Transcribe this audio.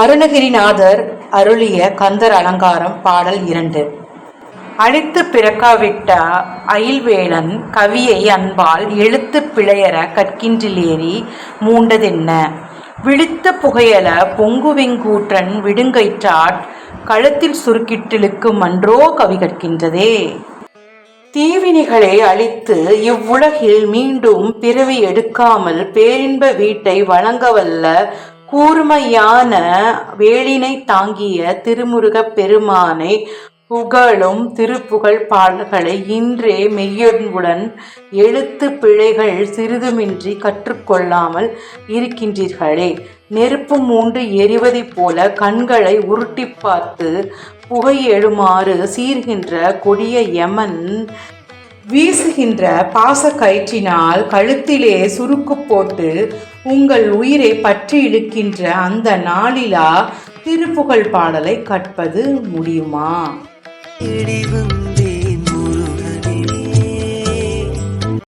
அருணகிரிநாதர் அருளிய கந்தர் அலங்காரம் பாடல் இரண்டு. அழித்து பிறக்காவிட்ட அயில்வேலன் கவியை அன்பால் எழுத்து பிழையற கற்கின்றிலேறி மூண்டதென்ன? விழித்த புகையல பொங்குவெங்கூற்றன் விடுங்கைற்றாட் கழுத்தில் சுருக்கிட்டிழுக்கு மன்றோ கவி கற்கின்றதே. தீவினிகளை அழித்து இவ்வுலகில் மீண்டும் பிறவி எடுக்காமல் பேரின்ப வீட்டை வழங்கவல்ல கூர்மையான வேலினை தாங்கிய திருமுருகப் பெருமானை புகழும் திருப்புகழ் பாடல்களை இன்றே மெய்யன்புடன் எழுத்து பிழைகள் சிறிதுமின்றி கற்றுக்கொள்ளாமல் இருக்கின்றீர்களே. நெருப்பு மூண்டு எரிவதைப் போல கண்களை உருட்டி பார்த்து புகை எழுமாறு சீர்கின்ற கொடிய யமன் வீசுகின்ற பாசக்கயிற்றினால் கழுத்திலே சுருக்கு போட்டு உங்கள் உயிரை பற்றி இழுக்கின்ற அந்த நாளிலா திருப்புகழ் பாடலை கற்பது முடியுமா?